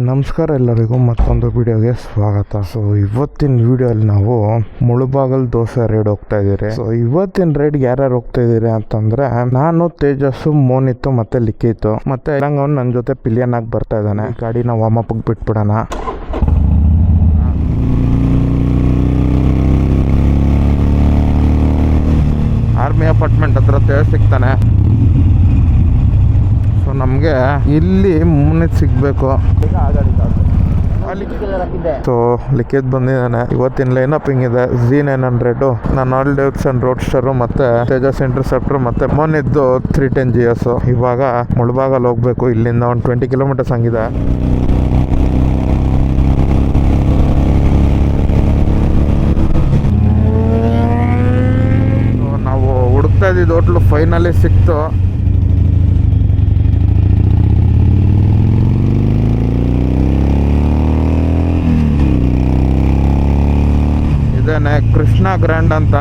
ನಮಸ್ಕಾರ ಎಲ್ಲರಿಗೂ, ಮತ್ತೊಂದು ವಿಡಿಯೋಗೆ ಸ್ವಾಗತ. ಸೊ ಇವತ್ತಿನ ವಿಡಿಯೋಲಿ ನಾವು ಮುಳುಬಾಗಲ್ ದೋಸೆ ರೈಡ್ ಹೋಗ್ತಾ ಇದ್ದೀರಿ. ಸೊ ಇವತ್ತಿನ ರೈಡ್ ಯಾರ್ಯಾರು ಹೋಗ್ತಾ ಇದ್ದೀರಿ ಅಂತಂದ್ರೆ, ನಾನು ತೇಜಸ್ಸು, ಮೋನಿತ್ತು ಮತ್ತೆ ಲಿಕ್ಕಿತ್ತು ಮತ್ತೆ ಅವ್ನು ನನ್ನ ಜೊತೆ ಪಿಲಿಯನ್ ಆಗಿ ಬರ್ತಾ ಇದ್ದಾನೆ. ಗಾಡಿನ ವಾರ್ಮ್ ಅಪ್ ಬಿಟ್ಬಿಡೋಣ. ಆರ್ಮಿ ಅಪಾರ್ಟ್ಮೆಂಟ್ ಹತ್ರ ಸಿಗ್ತಾನೆ. ಸೊ ನಮಗೆ ಇಲ್ಲಿ ಮುನ್ನ ಸಿಗಬೇಕು. ಸೊ ಲಿಖಿತ್ ಬಂದಿದ್ದಾನೆ. ಇವತ್ತಿನ ಲೈನಪ್ ಹಿಂಗಿದೆ. ಜಿ ನೈನ್ ಹಂಡ್ರೆಡ್ ನಾನು ಆಲ್ ಡೇವ್ಸನ್ ರೋಡ್ ಸ್ಟರು ಮತ್ತೆ ತೇಜಸ್ ಇಂಟರ್ಸೆಪ್ಟರ್ ಮತ್ತೆ ಮೊನ್ನೆದ್ದು ತ್ರೀ ಟೆನ್ ಜಿ ಎಸ್ ಇವಾಗ ಮುಳಬಾಗಲ್ಲಿ ಹೋಗ್ಬೇಕು. ಇಲ್ಲಿಂದ ಒಂದು ಟ್ವೆಂಟಿ ಕಿಲೋಮೀಟರ್ಸ್ ಹಂಗಿದೆ. ನಾವು ಹುಡುಕ್ತಾ ಇದ್ದಿದ್ದು ಹೋಟ್ಲು ಫೈನಲಿ ಸಿಕ್ತು. ಇದೇನೆ ಕೃಷ್ಣ ಗ್ರ್ಯಾಂಡ್ ಅಂತ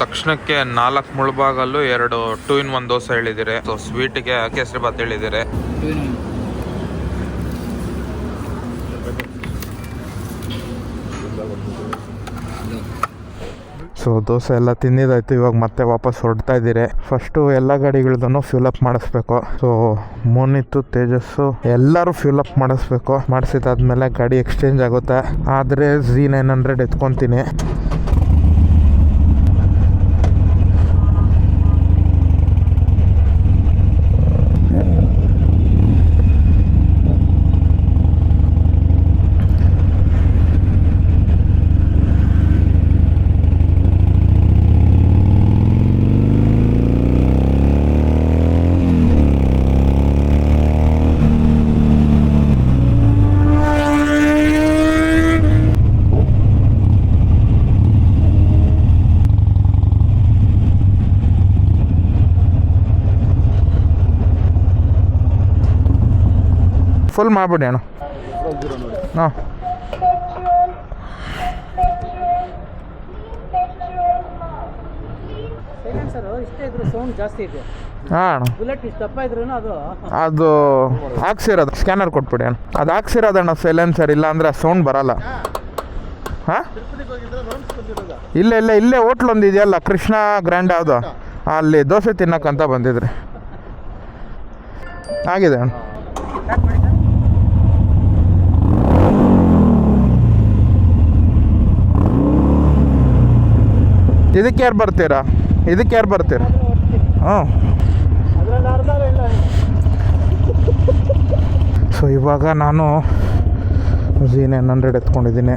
ತಕ್ಷಣಕ್ಕೆ ನಾಲ್ಕು ಮುಳುಬಾಗಲ್ಲು ಎರಡು ಟೂ ಇನ್ ಒನ್ ದೋಸೆ ಹೇಳಿದಿರಿ. ಸೊ ಸ್ವೀಟ್ಗೆ ಕೇಸರಿ ಬಾತ್ ಹೇಳಿದಿರಿ. ಸೊ ದೋಸೆ ಎಲ್ಲ ತಿಂದಿದ್ದಾಯ್ತು. ಇವಾಗ ಮತ್ತೆ ವಾಪಸ್ ಹೊರಡ್ತಾ ಇದ್ದೀರಿ. ಫಸ್ಟು ಎಲ್ಲ ಗಾಡಿಗಳದನ್ನು ಫ್ಯೂಲ್ ಅಪ್ ಮಾಡಿಸ್ಬೇಕು. ಸೊ ಮೋನಿತ್ತು, ತೇಜಸ್ಸು ಎಲ್ಲರೂ ಫ್ಯೂಲ್ ಅಪ್ ಮಾಡಿಸ್ಬೇಕು. ಮಾಡಿಸಿದಾದ್ಮೇಲೆ ಗಾಡಿ ಎಕ್ಸ್ಚೇಂಜ್ ಆಗುತ್ತೆ. ಆದರೆ ಝಿ ನೈನ್ ಹಂಡ್ರೆಡ್ ಎತ್ಕೊತೀನಿ. ಫುಲ್ ಮಾಡ್ಬಿಡಿ ಅಣ್ಣ. ಹಾಂ. ಅದು ಹಾಕ್ಸಿರೋದು. ಸ್ಕ್ಯಾನರ್ ಕೊಟ್ಬಿಡಿ ಅಣ್ಣ. ಅದು ಹಾಕ್ಸಿರೋದಣ್ಣ ಸೈಲೆನ್ಸರ್ ಇಲ್ಲ ಅಂದರೆ ಸೌಂಡ್ ಬರಲ್ಲ. ಹಾಂ? ಇಲ್ಲ ಇಲ್ಲ, ಇಲ್ಲೇ ಹೋಟ್ಲ್ ಒಂದು ಇದೆಯಲ್ಲ, ಕೃಷ್ಣ ಗ್ರ್ಯಾಂಡ್ ಯಾವುದು ಅಲ್ಲಿ ದೋಸೆ ತಿನ್ನಕ್ಕಂತ ಬಂದಿದ್ರಿ. ಆಗಿದೆ ಅಣ್ಣ. ಇದಕ್ಕೆ ಯಾರು ಬರ್ತೀರಾ? ಇದಕ್ಕೆ ಯಾರು ಬರ್ತೀರಾ? ಹ್ಞೂ ಸೊ ಇವಾಗ ನಾನು ಝಿ ನೈನ್ ಹಂಡ್ರೆಡ್ ಎತ್ಕೊಂಡಿದ್ದೀನಿ.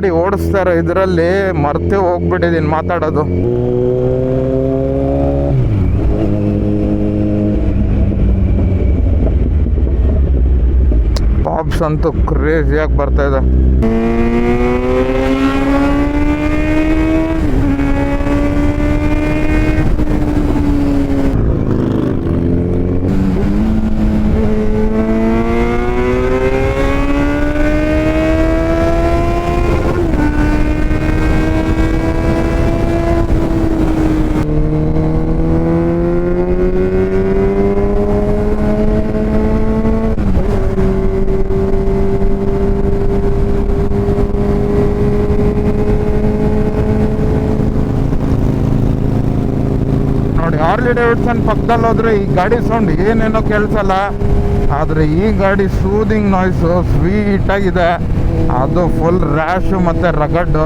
ಗಾಡಿ ಓಡಿಸ್ತಾರ ಇದರಲ್ಲಿ ಮರ್ತೆ ಹೋಗ್ಬಿಟ್ಟಿದ್ದೀನಿ ಮಾತಾಡೋದು. ಪಾಪ್ಸ್ ಅಂತೂ ಕ್ರೇಜಿಯಾಗಿ ಬರ್ತಾ ಇದೆ. ಹಾರ್ಲಿ ಡೇವಿಡ್ಸನ್ ಪಕ್ಕದಲ್ಲಿ ಹೋದ್ರೆ ಈ ಗಾಡಿ ಸೌಂಡ್ ಏನೇನೋ ಕೇಳಿಸಲ್ಲ. ಆದರೆ ಈ ಗಾಡಿ ಸೂದಿಂಗ್ ನಾಯ್ಸು ಸ್ವೀಟಾಗಿದೆ ಅದು ಫುಲ್ ರ್ಯಾಶು ಮತ್ತು ರಗಡ್ಡು.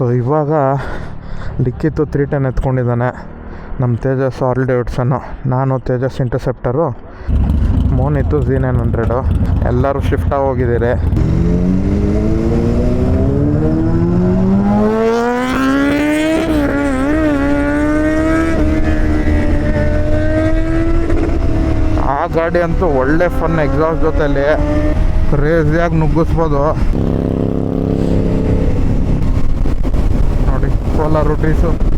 ಸೊ ಇವಾಗ ಲಿಕ್ಕಿತ್ತು ತ್ರೀ ಟೆನ್ ಎತ್ಕೊಂಡಿದ್ದಾನೆ. ನಮ್ಮ ತೇಜಸ್ ಆಲ್ ಡೇವಿಡ್ಸನ್ನು ನಾನು Tejas interceptor ಮೋನಿತ್ತು Z nine hundred ಎಲ್ಲರೂ ಶಿಫ್ಟ್ ಹೋಗಿದ್ದೀರಿ. ಆ ಗಾಡಿ ಅಂತೂ ಒಳ್ಳೆ ಫನ್ ಎಕ್ಸಾಸ್ಟ್ ಜೊತೆಯಲ್ಲಿ ಕ್ರೇಜಿಯಾಗಿ ನುಗ್ಗಿಸ್ಬೋದು. ಕೋಲಾರ ರೊಟೀಸು ಬಾಯ್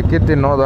ಸೊ ಲಿಖಿತ್ ತಿನ್ನೋದ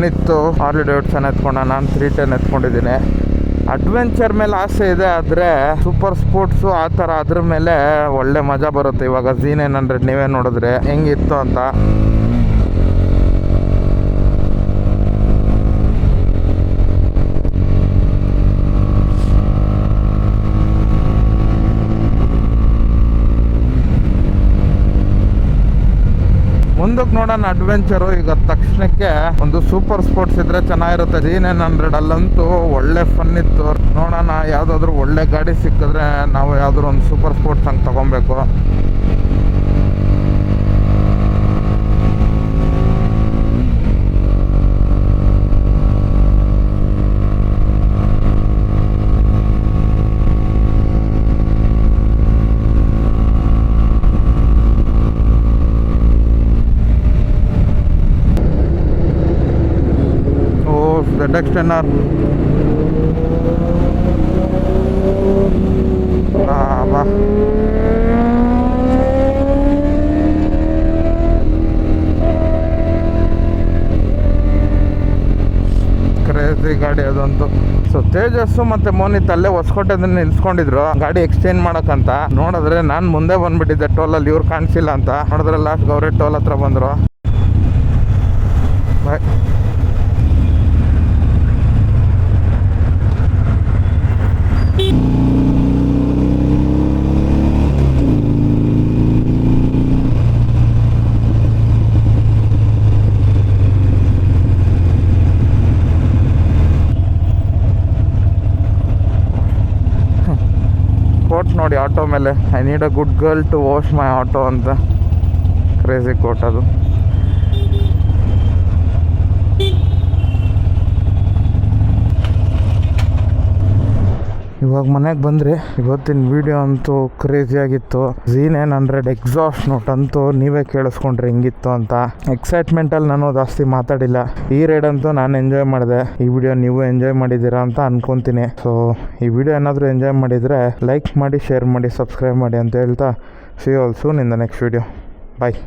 ಮೋನಿತ್ತು ಹಾರ್ಲಿ ಡೇವಿಡ್ಸನ್ ಎತ್ಕೊಂಡ ನಾನು ತ್ರೀ ಟೆನ್ ಎತ್ಕೊಂಡಿದ್ದೀನಿ. ಅಡ್ವೆಂಚರ್ ಮೇಲೆ ಆಸೆ ಇದೆ ಆದರೆ ಸೂಪರ್ ಸ್ಪೋರ್ಟ್ಸು ಆ ಥರ ಅದ್ರ ಮೇಲೆ ಒಳ್ಳೆ ಮಜಾ ಬರುತ್ತೆ. ಇವಾಗ ಝೀನ್ ಏನ್ ಹಂಡ್ರೆಡ್ ನೀವೇ ನೋಡಿದ್ರೆ ಹೆಂಗಿತ್ತು ಅಂತ. ಮುಂದಕ್ಕೆ ನೋಡೋಣ ಅಡ್ವೆಂಚರು ಈಗ ತಕ್ಷಣಕ್ಕೆ ಒಂದು ಸೂಪರ್ ಸ್ಪೋರ್ಟ್ಸ್ ಇದ್ರೆ ಚೆನ್ನಾಗಿರುತ್ತೆ. ಜಿ ನೈನ್ ಹಂಡ್ರೆಡ್ ಅಲ್ಲಂತೂ ಒಳ್ಳೆ ಫನ್ ಇತ್ತು. ನೋಡೋಣ, ಯಾವುದಾದ್ರೂ ಒಳ್ಳೆ ಗಾಡಿ ಸಿಕ್ಕಿದ್ರೆ ನಾವು ಯಾವ್ದಾದ್ರು ಒಂದು ಸೂಪರ್ ಸ್ಪೋರ್ಟ್ಸ್ ಹಂಗೆ ತಗೊಬೇಕು. ಎಕ್ಸ್ ಟೆನ್ ಆರ್ ಬಾ ಕ್ರೇಜಿ ಗಾಡಿ ಅದಂತೂ. ಸೊ ತೇಜಸ್ಸು ಮತ್ತೆ ಮೋನಿತ್ ಅಲ್ಲೇ ಹೊಸಕೋಟೆದಲ್ಲಿ ನಿಲ್ಸ್ಕೊಂಡಿದ್ರು. ಗಾಡಿ ಎಕ್ಸ್ಚೇಂಜ್ ಮಾಡಕ್ಕಂತ. ನೋಡಿದ್ರೆ ನಾನು ಮುಂದೆ ಬಂದ್ಬಿಟ್ಟಿದ್ದೆ. ಟೋಲಲ್ಲಿ ಇವ್ರು ಕಾಣಿಸಿಲ್ಲ ಅಂತ. ನೋಡಿದ್ರೆ ಲಾಸ್ಟ್ ಗೌರಿ ಟೋಲ್ ಹತ್ರ ಬಂದರು. ಬಾಯ್ ಕೋಟ್ ನೋಡಿ ಆಟೋ ಮೇಲೆ. I need a good girl to wash my auto ಅಂತ. ಕ್ರೇಜಿ ಕೋಟ್ ಅದು. ಇವಾಗ ಮನೆಗೆ ಬಂದ್ರಿ. ಇವತ್ತಿನ ವಿಡಿಯೋ ಅಂತೂ ಕ್ರೇಜಿ ಆಗಿತ್ತು. ಝೀನ್ ಏನ್ ಹಂಡ್ರೆಡ್ ಎಕ್ಸಾಸ್ಟ್ ನೋಟ್ ಅಂತೂ ನೀವೇ ಕೇಳಿಸ್ಕೊಂಡ್ರೆ ಹಿಂಗಿತ್ತು ಅಂತ. ಎಕ್ಸೈಟ್ಮೆಂಟ್ ಅಲ್ಲಿ ನಾನು ಜಾಸ್ತಿ ಮಾತಾಡಿಲ್ಲ. ಈ ರೈಡ್ ಅಂತೂ ನಾನು ಎಂಜಾಯ್ ಮಾಡಿದೆ. ಈ ವಿಡಿಯೋ ನೀವು ಎಂಜಾಯ್ ಮಾಡಿದ್ದೀರಾ ಅಂತ ಅನ್ಕೊಂತೀನಿ. ಸೊ ಈ ವಿಡಿಯೋ ಏನಾದರೂ ಎಂಜಾಯ್ ಮಾಡಿದರೆ ಲೈಕ್ ಮಾಡಿ ಶೇರ್ ಮಾಡಿ ಸಬ್ಸ್ಕ್ರೈಬ್ ಮಾಡಿ ಅಂತ ಹೇಳ್ತಾ. See all soon in the next video bye